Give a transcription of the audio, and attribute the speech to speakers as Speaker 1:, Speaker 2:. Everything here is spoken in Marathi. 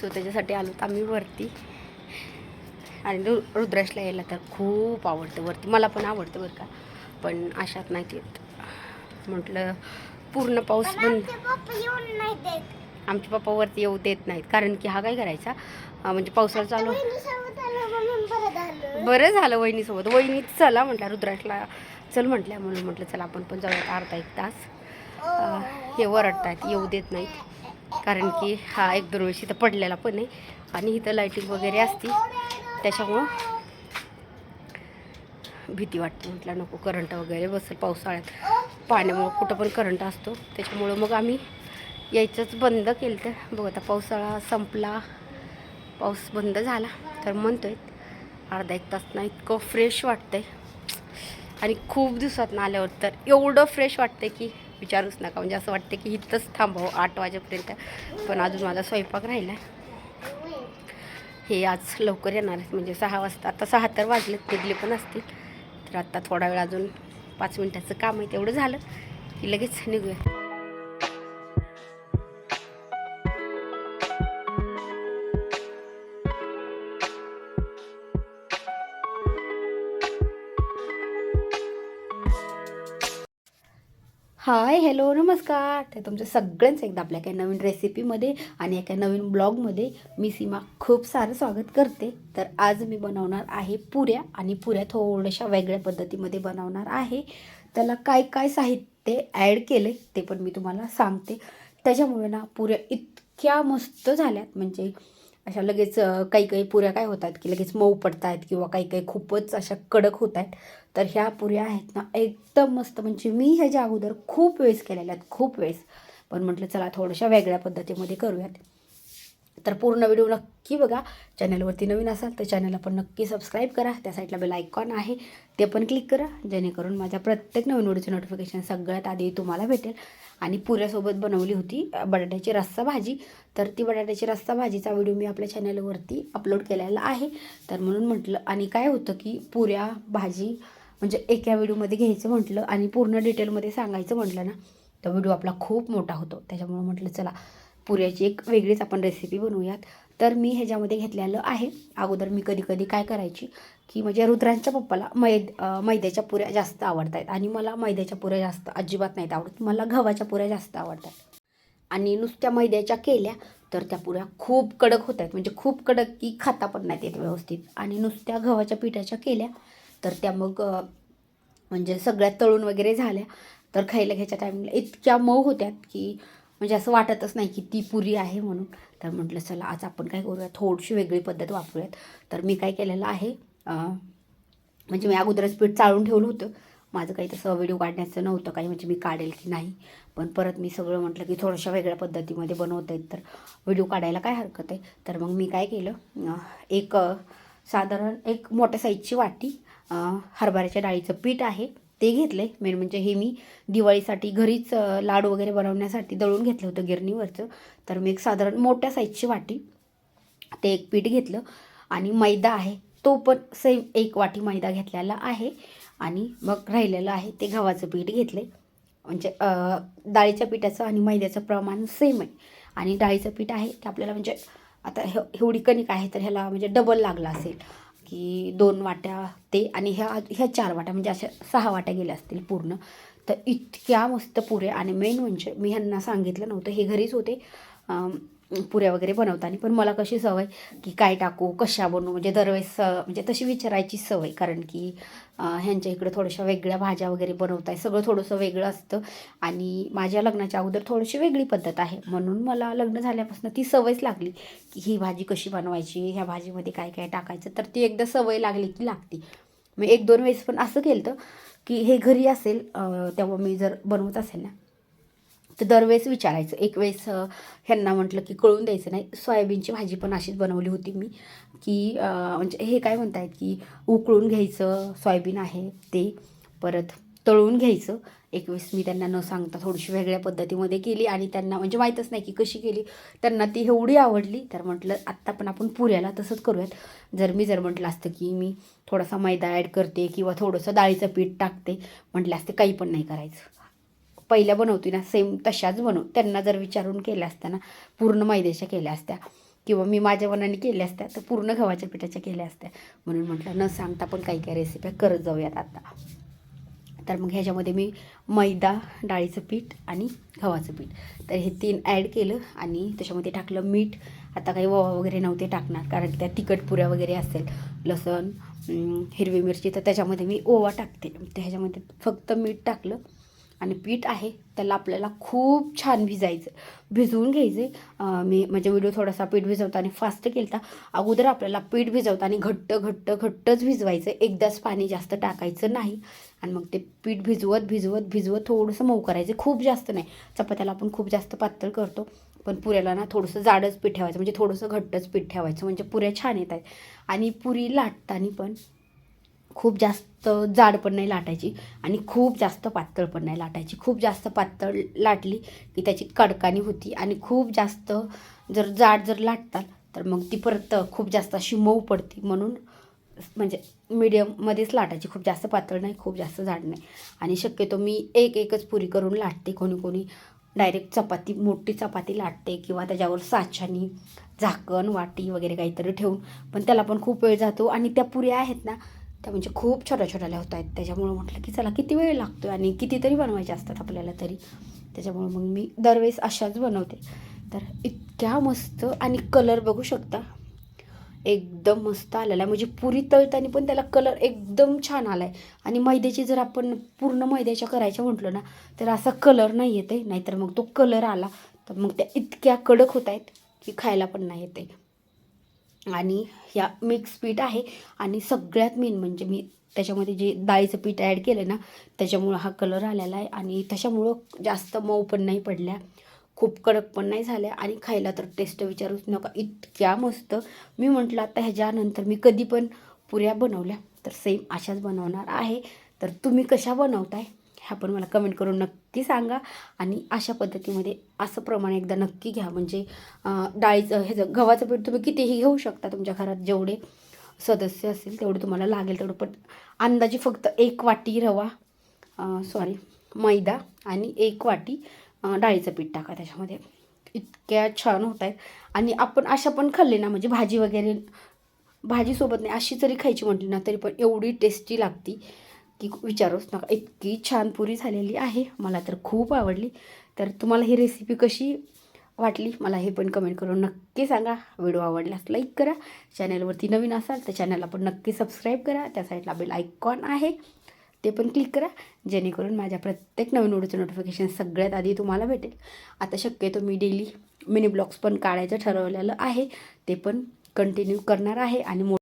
Speaker 1: सो त्याच्यासाठी आलो तर आम्ही वरती. आणि रु रुद्राशला यायला तर खूप आवडतं वरती. मला पण आवडतं बरं का. पण अशात नाही येत. म्हटलं पूर्ण पाऊस बंद.
Speaker 2: आमचे पप्पा
Speaker 1: वरती येऊ देत नाहीत. कारण की हा काय करायचा? म्हणजे पावसाळा चालू
Speaker 2: बरं झालं.
Speaker 1: वहिनीसोबत. वहिनी चला म्हटलं रुद्राशला चल म्हटल्या म्हणून म्हटलं चला आपण पण जाऊया अर्धा एक तास. अं, हे वरडतायत येऊ देत नाहीत. कारण की हा एक दोन वेळेस इथं पडलेला पण आहे. आणि इथं लाईटिंग वगैरे असती. त्याच्यामुळं भीती वाटते. म्हटलं नको करंट वगैरे बसेल पावसाळ्यात. पाण्यामुळं कुठं पण करंट असतो. त्याच्यामुळं मग आम्ही यायचंच बंद केलं तर बघ आता पावसाळा संपला. पाऊस बंद झाला. तर म्हणतो आहे अर्धा एक तास ना इतकं फ्रेश वाटतंय. आणि खूप दिवसात आल्यावर तर एवढं फ्रेश वाटतंय की विचारूच नका. म्हणजे असं वाटतं की इथंच थांबावं आठ वाजेपर्यंत. पण अजून माझा स्वयंपाक राहिला हे आज लवकर येणार आहेत. म्हणजे सहा वाजता आता सहा तर वाजलेत निघले पण असतील. तर आत्ता थोडा वेळ अजून पाच मिनटाचं काम आहे तेवढं झालं की लगेच निघूया. हाय हॅलो नमस्कार. तर तुमचं सगळ्यांचं एकदा आपल्या काही नवीन रेसिपीमध्ये आणि एका नवीन ब्लॉगमध्ये मी सीमा खूप सारं स्वागत करते. तर आज मी बनवणार आहे पुऱ्या आणि पुऱ्या थोड्याशा वेगळ्या पद्धतीमध्ये बनवणार आहे. त्याला काय काय साहित्य ॲड केले ते पण मी तुम्हाला सांगते. त्याच्यामुळे ना पुऱ्या इतक्या मस्त झाल्यात. म्हणजे अशा लगेच काही काही पुऱ्या काय होतात की लगेच मऊ पडत आहेत किंवा काही काही खूपच अशा कडक होत आहेत तर ह्या पुऱ्या आहेत ना एकदम मस्त. म्हणजे मी ह्याच्या अगोदर खूप वेळेस केलेल्या आहेत खूप वेळेस. पण म्हटलं चला थोड्याशा वेगळ्या पद्धतीमध्ये करूयात. तर पूर्ण व्हिडिओ नक्की बघा. चॅनलवरती नवीन असाल तर चॅनलला पण नक्की सबस्क्राईब करा. त्या साईडला बेल आयकॉन आहे. ते पण क्लिक करा. जेणेकरून माझ्या प्रत्येक नवीन व्हिडिओचं नोटिफिकेशन सगळ्यात आधी तुम्हाला भेटेल. आणि पुऱ्यासोबत बनवली होती बटाट्याची रस्सा भाजी. तर ती बटाट्याची रस्सा भाजीचा व्हिडिओ मी आपल्या चॅनलवरती अपलोड केलेला आहे. तर म्हणून म्हटलं आणि काय होतं की पुऱ्या भाजी म्हणजे एका व्हिडिओमध्ये घ्यायचं म्हटलं आणि पूर्ण डिटेलमध्ये सांगायचं म्हटलं ना तर व्हिडिओ आपला खूप मोठा होतो. त्याच्यामुळं म्हटलं चला पुऱ्याची एक वेगळीच आपण रेसिपी बनवूयात. तर मी ह्याच्यामध्ये घेतलेलं आहे. अगोदर मी कधी कधी काय करायची? की म्हणजे रुद्रांच्या पप्पाला मैद मैद्याच्या पुऱ्या जास्त आवडत आहेत आणि मला मैद्याच्या पुऱ्या जास्त अजिबात नाहीत आवडत. मला गव्हाच्या पुऱ्या जास्त आवडतात. आणि नुसत्या मैद्याच्या केल्या तर त्या पुऱ्या खूप कडक होत आहेत. म्हणजे खूप कडक की खाता पण नाहीत येत व्यवस्थित. आणि नुसत्या गव्हाच्या पिठाच्या केल्या तर त्या मग म्हणजे सगळ्या तळून वगैरे झाल्या. तर खायला घ्यायच्या टायमिंगला इतक्या मऊ होत्यात की म्हणजे असं वाटतच नाही की ती पुरी आहे म्हणून. तर म्हटलं चला आज आपण काय करूया? थोडीशी वेगळी पद्धत वापरूयात. तर मी काय केलेलं आहे म्हणजे मी अगोदरच पीठ चाळून ठेवलं होतं. माझं काही तसं व्हिडिओ काढण्याचं नव्हतं काही म्हणजे मी काढेल की नाही. पण परत मी सगळं म्हटलं की थोड्याशा वेगळ्या पद्धतीमध्ये बनवत आहेत तर व्हिडिओ काढायला काय हरकत आहे? तर मग मी काय केलं एक साधारण एक मोठ्या साईजची वाटी हरभऱ्याच्या डाळीचं पीठ आहे. ते घेतलं. मेन म्हणजे हे मी दिवाळीसाठी घरीच लाडू वगैरे बनवण्यासाठी दळून घेतलं होतं गिरणीवरचं. तर मी एक साधारण मोठ्या साईजची वाटी ते एक पीठ घेतलं. आणि मैदा आहे तो पण सेम एक वाटी मैदा घेतलेला आहे. आणि मग राहिलेलं आहे ते गव्हाचं पीठ घेतलं. आहे म्हणजे डाळीच्या पिठाचं आणि मैद्याचं प्रमाण सेम आहे. आणि डाळीचं पीठ आहे ते आपल्याला म्हणजे आता हे एवढी कणिक आहे तर ह्याला म्हणजे डबल लागला असेल. की दोन वाट्या ते आणि ह्या ह्या चार वाट्या म्हणजे अशा सहा वाट्या गेल्या असतील पूर्ण. तर इतक्या मस्त पुऱ्या. आणि मेन म्हणजे मी ह्यांना सांगितलं नव्हतं हे घरीच होते. पुऱ्या वगैरे बनवताना. पण मला कशी सवय की काय टाकू कशा बनवू? म्हणजे दरवेळेस म्हणजे तशी विचारायची सवय. कारण की ह्यांच्या इकडे थोड्याशा वेगळ्या भाज्या वगैरे बनवताय. सगळं थोडंसं वेगळं असतं. आणि माझ्या लग्नाच्या अगोदर थोडीशी वेगळी पद्धत आहे. म्हणून मला लग्न झाल्यापासून ती सवयच लागली की ही भाजी कशी बनवायची ह्या भाजीमध्ये काय काय टाकायचं. तर ती एकदा सवय लागली की लागती. मी एक दोन वेळेस पण असं केलं की हे घरी असेल तेव्हा मी जर बनवत असेल ना तर दरवेळेस विचारायचं. एक वेळेस ह्यांना म्हटलं की कळून द्यायचं नाही. सोयाबीनची भाजी पण अशीच बनवली होती मी की म्हणजे हे काय म्हणतायत की उकळून घ्यायचं सोयाबीन आहे ते परत तळून घ्यायचं. एक वेळेस मी त्यांना न सांगता थोडीशी वेगळ्या पद्धतीमध्ये केली आणि त्यांना म्हणजे माहीतच नाही की कशी केली. त्यांना ती एवढी आवडली तर म्हटलं आत्ता पण आपण पुऱ्याला तसंच करूयात. जर मी जर म्हटलं असतं की मी थोडासा मैदा ॲड करते किंवा थोडंसं डाळीचं पीठ टाकते म्हटलं असतं काही पण नाही करायचं. पहिल्या बनवते ना सेम तशाच बनव. त्यांना जर विचारून केल्या असत्या ना पूर्ण मैद्याच्या केल्या असत्या किंवा मी माझ्या मनाने केल्या असत्या तर पूर्ण गव्हाच्या पिठाच्या केल्या असत्या. म्हणून म्हटलं न सांगता पण काही काही रेसिप्या करत जाऊयात आता. तर मग ह्याच्यामध्ये मी मैदा डाळीचं पीठ आणि गव्हाचं पीठ. तर हे तीन ॲड केलं आणि त्याच्यामध्ये टाकलं मीठ. आता काही ओवा वगैरे नव्हते टाकणार कारण त्या तिखट पुऱ्या वगैरे असेल लसण हिरवी मिरची तर त्याच्यामध्ये मी ओवा टाकते. तर ह्याच्यामध्ये फक्त मीठ टाकलं आणि पीठ आहे त्याला आपल्याला खूप छान भिजायचं. भिजवून घ्यायचे. मी म्हणजे व्हिडिओ थोडासा पीठ भिजवताना फास्ट केलता. अगोदर आपल्याला पीठ भिजवताना घट्ट घट्ट घट्टच भिजवायचं. एकदाच पाणी जास्त टाकायचं नाही. आणि मग ते पीठ भिजवत भिजवत भिजवत थोडंसं मऊ करायचं. खूप जास्त नाही. चपात्याला आपण खूप जास्त पातळ करतो. पण पुऱ्याला ना थोडंसं जाडच पीठ ठेवायचं. म्हणजे थोडंसं घट्टच पीठ ठेवायचं. म्हणजे पुऱ्या छान येत आहेत. आणि पुरी लाटताना पण खूप जास्त जाड पण नाही लाटायची आणि खूप जास्त पातळ पण नाही लाटायची. खूप जास्त पातळ लाटली की त्याची कडकानी होती आणि खूप जास्त जर जाड जर लाटताल तर मग ती परत खूप जास्त अशी मऊ पडते म्हणून म्हणजे मीडियममध्येच लाटायची. खूप जास्त पातळ नाही खूप जास्त जाड नाही. आणि शक्यतो मी एक एकच पुरी करून लाटते कोणी कोणी. डायरेक्ट चपाती मोठी चपाती लाटते किंवा त्याच्यावर साच्यानी झाकण वाटी वगैरे काहीतरी ठेवून. पण त्याला पण खूप वेळ जातो आणि त्या पुऱ्या आहेत ना त्या म्हणजे खूप छोट्या छोट्याल्या होत आहेत त्याच्यामुळं म्हटलं की चला किती वेळ लागतो आणि कितीतरी बनवायचे असतात आपल्याला तरी. त्याच्यामुळं मग मी दरवेळेस अशाच बनवते. तर इतक्या मस्त आणि कलर बघू शकता. एकदम मस्त आलेला आहे. म्हणजे पुरी तळताना पण त्याला कलर एकदम छान आला आहे आणि मैद्याची जर आपण पूर्ण मैद्याच्या करायच्या म्हटलं ना तर असा कलर नाही येत आहे नाहीतर मग तो कलर आला. तर मग त्या इतक्या कडक होत आहेत की खायला पण नाही येते आणि ह्या मिक्स पीठ आहे. आणि सगळ्यात मेन म्हणजे मी त्याच्यामध्ये जे डाळीचं पीठ ॲड केलं ना त्याच्यामुळं हा कलर आलेला आहे. आणि त्याच्यामुळं जास्त मऊ पण नाही पडल्या. खूप कडक पण नाही झाल्या. आणि खायला तर टेस्ट विचारूच नका. इतक्या मस्त. मी म्हटलं आता ह्याच्यानंतर मी कधी पण पुऱ्या बनवल्या तर सेम अशाच बनवणार आहे. तर तुम्ही कशा बनवताय? ह्या पण मला कमेंट करून नक्की सांगा. आणि अशा पद्धतीमध्ये असं प्रमाण एकदा नक्की घ्या. म्हणजे डाळीचं ह्याचं गव्हाचं पीठ तुम्ही कितीही घेऊ शकता तुमच्या घरात जेवढे सदस्य असतील तेवढं तुम्हाला लागेल तेवढं. पण अंदाजे फक्त एक वाटी रवा सॉरी मैदा आणि एक वाटी डाळीचं पीठ टाका त्याच्यामध्ये. इतक्या छान होत आहेत आणि आपण अशा पण खाल्ले ना म्हणजे भाजी वगैरे भाजीसोबत नाही अशी जरी खायची म्हटली ना तरी पण एवढी टेस्टी लागती. की विचारूच नका. इतकी छान पुरी झालेली आहे. मला तर खूप आवडली. तर तुम्हाला ही रेसिपी कशी वाटली? मला हे पण कमेंट करून नक्की सांगा. व्हिडिओ आवडल्यास लाईक करा. चॅनलवरती नवीन असाल तर चॅनलला पण नक्की सबस्क्राईब करा. त्या साईडला बेल आयकॉन आहे. ते पण क्लिक करा. जेणेकरून माझ्या प्रत्येक नवीन व्हिडिओचं नोटिफिकेशन सगळ्यात आधी तुम्हाला भेटेल. आता शक्यतो मी डेली मिनी ब्लॉग्स पण काढायचं ठरवलेलं आहे. ते पण कंटिन्यू करणार आहे आणि मो